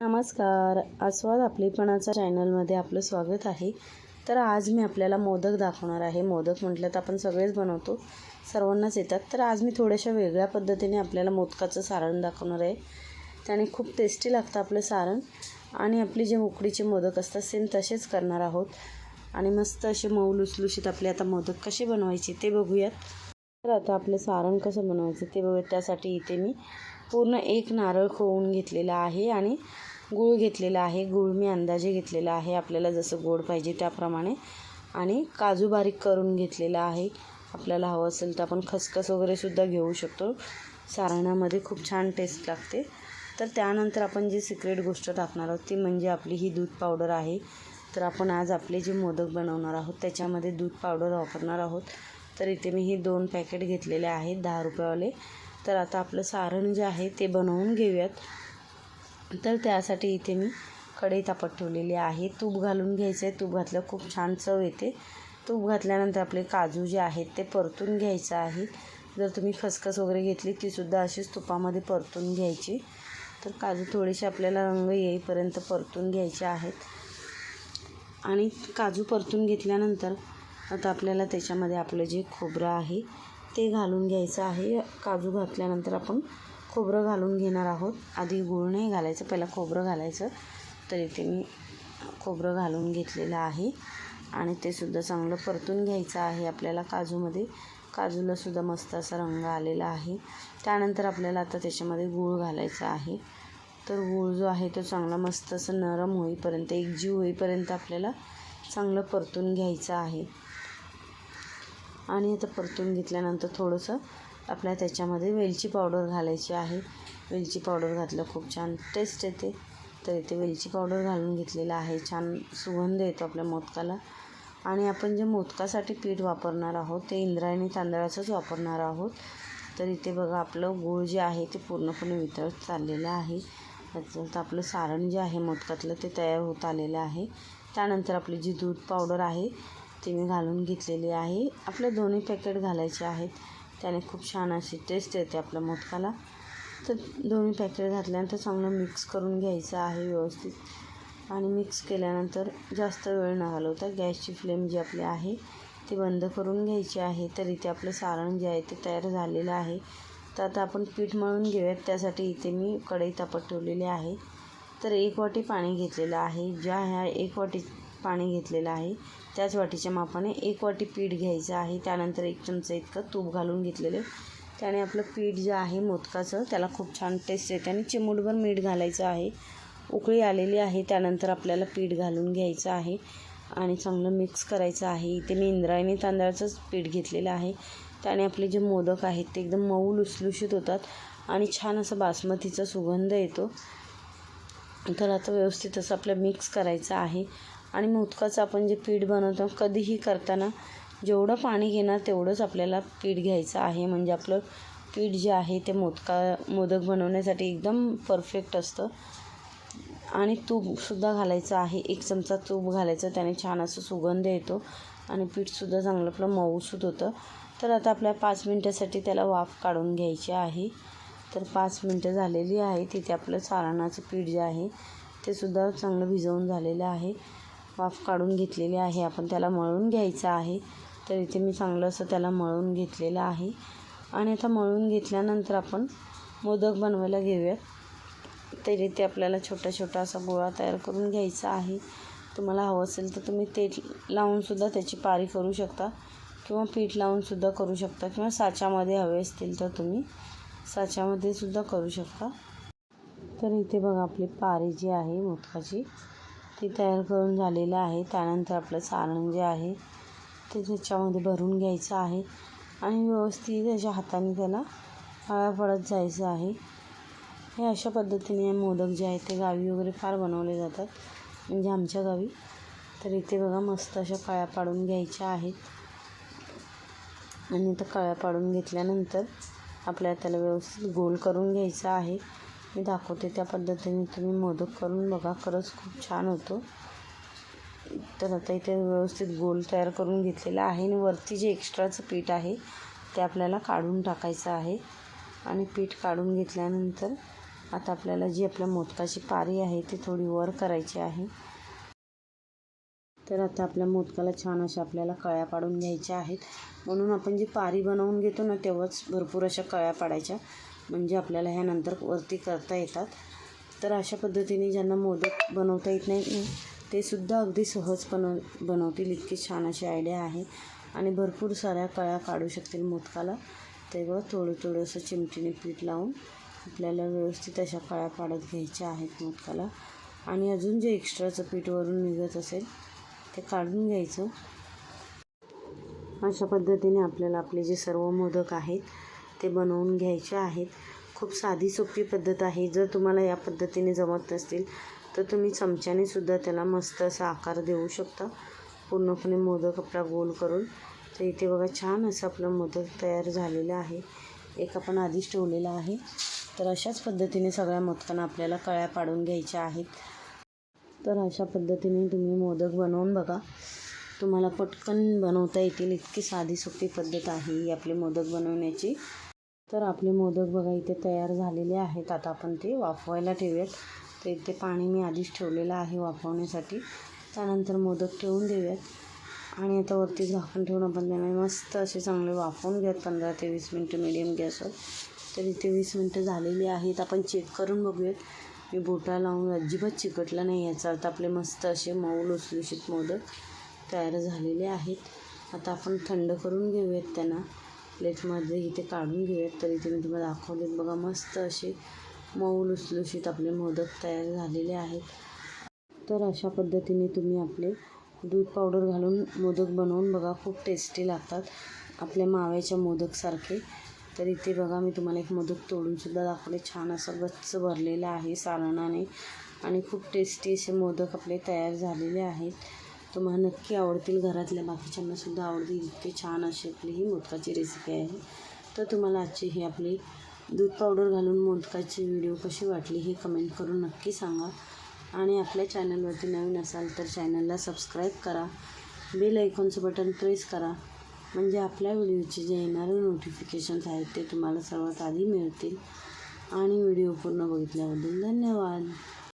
नमस्कार. आस्वाद आपलीपणाचा चॅनलमध्ये आपलं स्वागत आहे. तर आज मी आपल्याला मोदक दाखवणार आहे. मोदक म्हटलं तर आपण सगळेच बनवतो. सर्वांनाच येतात. तर आज मी थोड्याशा वेगळ्या पद्धतीने आपल्याला मोदकाचं सारण दाखवणार आहे. त्याने खूप टेस्टी लागतं आपलं सारण. आणि आपली जे उकडीचे मोदक असतात सेम तसेच करणार आहोत. आणि मस्त असे मऊ लुसलुशीत आपले आता मोदक कसे बनवायचे ते बघूयात. तर आता आपलं सारण कसं बनवायचं ते बघूयात. त्यासाठी इथे मी पूर्ण एक नारळ खोवून घेतलेला आहे आणि गूळ घेतलेला आहे. गूळ मी अंदाजे घेतलेला आहे. आपल्याला जसं गोड पाहिजे त्याप्रमाणे. आणि काजू बारीक करून घेतलेला आहे. आपल्याला हवं असेल तर आपण खसखस वगैरेसुद्धा घेऊ शकतो. सारणामध्ये खूप छान टेस्ट लागते. तर त्यानंतर आपण जी सिक्रेट गोष्ट टाकणार आहोत ती म्हणजे आपली ही दूध पावडर आहे. तर आपण आज आपले जे मोदक बनवणार आहोत त्याच्यामध्ये दूध पावडर वापरणार आहोत. तर इथे मी ही दोन पॅकेट घेतलेले आहेत. दहा रुपयावाले. तर आता आपलं सारण जे आहे ते बनवून घेऊयात. तर त्यासाठी इथे मी कढई तापत ठेवलेली आहे. तूप घालून घ्यायचं आहे तूप घातलं खूप छान चव येते. तूप घातल्यानंतर आपले काजू जे आहेत ते परतून घ्यायचं आहे. जर तुम्ही खसखस वगैरे घेतली तीसुद्धा अशीच तुपामध्ये परतून घ्यायची. तर काजू थोडेसे आपल्याला रंग येईपर्यंत परतून घ्यायचे आहेत. आणि काजू परतून घेतल्यानंतर आता आपल्याला त्याच्यामध्ये आपलं जे खोबरं आहे ते घालून घ्यायचं आहे. काजू घातल्यानंतर आपण खोबरं घालून घेणार आहोत. आधी गूळ नाही घालायचं पहिला खोबरं घालायचं. तर इथे मी खोबरं घालून घेतलेलं आहे. आणि ते सुद्धा चांगलं परतून घ्यायचं आहे आपल्याला काजूमध्ये. काजूलासुद्धा मस्त असा रंग आलेला आहे. त्यानंतर आपल्याला आता त्याच्यामध्ये गूळ घालायचा आहे. तर गूळ जो आहे तो चांगला मस्त असं नरम होईपर्यंत एकजीव होईपर्यंत आपल्याला चांगलं परतून घ्यायचं आहे. आणि आता परतून घेतल्यानंतर थोडंसं आपल्या त्याच्यामध्ये वेलची पावडर घालायची आहे. वेलची पावडर घातलं खूप छान टेस्ट येते. तर इथे वेलची पावडर घालून घेतलेलं आहे. छान सुगंध येतो आपल्या मोदकाला. आणि आपण जे मोदकासाठी पीठ वापरणार आहोत ते इंद्रायणी तांदळाचंच वापरणार आहोत. तर इथे बघा आपलं गूळ जे आहे ते पूर्णपणे वितळत चाललेलं आहे. तर आपलं सारण जे आहे मोदकातलं ते तयार होत आलेलं आहे. त्यानंतर आपली जी दूध पावडर आहे मी घालून घेतलेली आहे. आपले दोन्ही पॅकेट घालायचे आहेत. त्याने खूप छान अशी टेस्ट येते आपल्या मोदकाला. तर दोन्ही पॅकेट घातल्यानंतर चांगलं मिक्स करून घ्यायचं आहे व्यवस्थित. आणि मिक्स केल्यानंतर जास्त वेळ न घालवता गॅसची फ्लेम जी आपली आहे ती बंद करून घ्यायची आहे. तर इथे आपलं सारण जे आहे ते तयार झालेलं आहे. तर आता आपण पीठ मळून घेऊयात. त्यासाठी इथे मी कढई तापत ठेवलेली आहे. तर एक वाटी पाणी घेतलेलं आहे. ज्या ह्या एक वाटी पाणी घेतलेलं आहे. त्याच वाटीच्या मापाने एक वाटी पीठ घ्यायचं आहे. त्यानंतर एक चमचा इतकं तूप घालून घेतलेलं त्याने आपलं पीठ जे आहे मोदकाचं त्याला खूप छान टेस्ट येते आणि चिमूटभर मीठ घालायचं आहे. उकळी आलेली आहे. त्यानंतर आपल्याला पीठ घालून घ्यायचं आहे आणि चांगलं मिक्स करायचं आहे. इथे मी इंद्रायणी तांदळाचंच पीठ घेतलेलं आहे. त्याने आपले जे मोदक आहेत ते एकदम मऊ लुसलुशीत होतात आणि छान असं बासमतीचा सुगंध येतो. तर आता व्यवस्थित असं आपलं मिक्स करायचं आहे. आणि मोदकाचं आपण जे पीठ बनवतो कधीही करताना जेवढं पाणी घेणार तेवढंच आपल्याला पीठ घ्यायचं आहे. म्हणजे आपलं पीठ जे आहे ते मोदका मोदक बनवण्यासाठी एकदम परफेक्ट असतं. आणि तूपसुद्धा घालायचं आहे. एक चमचा तूप घालायचं त्याने छान असं सुगंध येतो. आणि पीठसुद्धा चांगलं आपलं मऊसूत होतं. तर आता आपल्या पाच मिनटासाठी त्याला वाफ काढून घ्यायची आहे. तर पाच मिनटं झालेली आहे तिथे आपलं सारणाचं पीठ जे आहे ते सुद्धा चांगलं भिजवून झालेलं आहे. वाफ काढून घेतलेली आहे. आपण त्याला मळून घ्यायचं आहे. तर इथे मी चांगलं असं त्याला मळून घेतलेलं आहे. आणि आता मळून घेतल्यानंतर आपण मोदक बनवायला घेऊयात. तर इथे आपल्याला छोटा छोटा असा गोळा तयार करून घ्यायचा आहे. तुम्हाला हवं असेल तर तुम्ही तेल लावूनसुद्धा त्याची पारी करू शकता. किंवा पीठ लावूनसुद्धा करू शकता. किंवा साच्यामध्ये हवे असतील तर तुम्ही साच्यामध्ये सुद्धा करू शकता. तर इथे बघा आपली पारी जी आहे मोदकाची. ती तयार करून झालेलं आहे. त्यानंतर आपलं सारण जे आहे ते त्याच्यामध्ये भरून घ्यायचं आहे आणि व्यवस्थित त्याच्या हाताने त्याला हळा पडत जायचं आहे. हे अशा पद्धतीने मोदक जे आहेत ते गावी वगैरे फार बनवले जातात. म्हणजे आमच्या गावी. तर इथे बघा मस्त अशा कळ्या पाडून घ्यायच्या आहेत. आणि त्या कळ्या पाडून घेतल्यानंतर आपल्याला त्याला व्यवस्थित गोल करून घ्यायचं आहे. मी दाखवते त्या पद्धतीने. तुम्ही मोदक करून बघा खरंच खूप छान होतो. तर आता इथे व्यवस्थित गोल तयार करून घेतलेला आहे आणि वरती जे एक्स्ट्राचं पीठ आहे ते आपल्याला काढून टाकायचं आहे. आणि पीठ काढून घेतल्यानंतर आता आपल्याला जी आपल्या मोदकाची पारी आहे ती थोडी वर करायची आहे. तर आता आपल्या मोदकाला छान अशा आपल्याला कळ्या पाडून घ्यायच्या आहेत. म्हणून आपण जी पारी बनवून घेतो ना तेव्हाच भरपूर अशा कळ्या पाडायच्या. म्हणजे आपल्याला ह्या नंतर वरती करता येतात. तर अशा पद्धतीने ज्यांना मोदक बनवता येत नाही ते सुद्धा अगदी सहज बनव बनवतील. इतकी छान अशी आयडिया आहे. आणि भरपूर साऱ्या कळ्या काढू शकतील मोदकाला. तेव्हा थोडं थोडंसं चिमटीने पीठ लावून आपल्याला व्यवस्थित अशा कळ्या पाडत घ्यायच्या आहेत मोदकाला. आणि अजून जे एक्स्ट्राचं पीठ वरून निघत असेल ते काढून घ्यायचं. अशा पद्धतीने आपल्याला आपले जे सर्व मोदक आहेत ते बनवून घ्यायचे आहेत. खूप साधी सोपी पद्धत आहे. जर तुम्हाला या पद्धतीने जमत नसतील तर तुम्ही चमच्याने सुद्धा त्याला मस्त असा आकार देऊ शकता. पूर्णपणे मोदक आपला गोल करून. तर इथे बघा छान असं आपलं मोदक तयार झालेलं आहे. एक आपण आधीच ठेवलेला आहे. तर अशाच पद्धतीने सगळ्या मोदकांना आपल्याला कळ्या पाडून घ्यायच्या आहेत. तर अशा पद्धतीने तुम्ही मोदक बनवून बघा. तुम्हाला पटकन बनवता येतील. इतकी साधी सोपी पद्धत आहे ही आपले मोदक बनवण्याची. तर आपले मोदक बघा इथे तयार झालेले आहेत. आता आपण ते वाफवायला ठेवूयात. तर इथे पाणी मी आधीच ठेवलेलं आहे वाफवण्यासाठी. त्यानंतर मोदक ठेवून देऊयात. आणि आता वरती झाकण ठेवून आपण त्यांना मस्त असे चांगले वाफवून घ्यात पंधरा ते वीस मिनटं मिडियम गॅसवर. तर इथे वीस मिनटं झालेली आहेत. आपण चेक करून बघूयात. मी बोटा लावून अजिबात चिकटला नाही याचा अर्थ. आपले मस्त असे मऊ लुसलुशीत मोदक तयार झालेले आहेत. आता आपण थंड करून घेऊयात त्यांना. प्लेटमध्ये इथे काढून घेऊयात. तर इथे मी तुम्हाला दाखवलेत. बघा मस्त असे मऊ लुसलुशीत आपले मोदक तयार झालेले आहेत. तर अशा पद्धतीने तुम्ही आपले दूध पावडर घालून मोदक बनवून बघा खूप टेस्टी लागतात. आपल्या माव्याच्या मोदकसारखे. तर इथे बघा मी तुम्हाला एक मोदक तोडूनसुद्धा दाखवले. छान असं गच्च भरलेलं आहे सारणाने. आणि खूप टेस्टी असे मोदक आपले तयार झालेले आहेत. तुम्हाला नक्की आवडतील घरातल्या बाकीच्यांनासुद्धा आवडतील. इतकी छान अशी आपली ही मोदकाची रेसिपी आहे. तर तुम्हाला आजची ही आपली दूध पावडर घालून मोदकाची व्हिडिओ कशी वाटली हे कमेंट करून नक्की सांगा. आणि आपल्या चॅनलवरती नवीन असाल तर चॅनलला सबस्क्राईब करा. बेल आयकॉनचं बटन प्रेस करा. म्हणजे आपल्या व्हिडिओचे जे येणारे नोटिफिकेशन्स आहेत ते तुम्हाला सर्वात आधी मिळतील. आणि व्हिडिओ पूर्ण बघितल्याबद्दल धन्यवाद.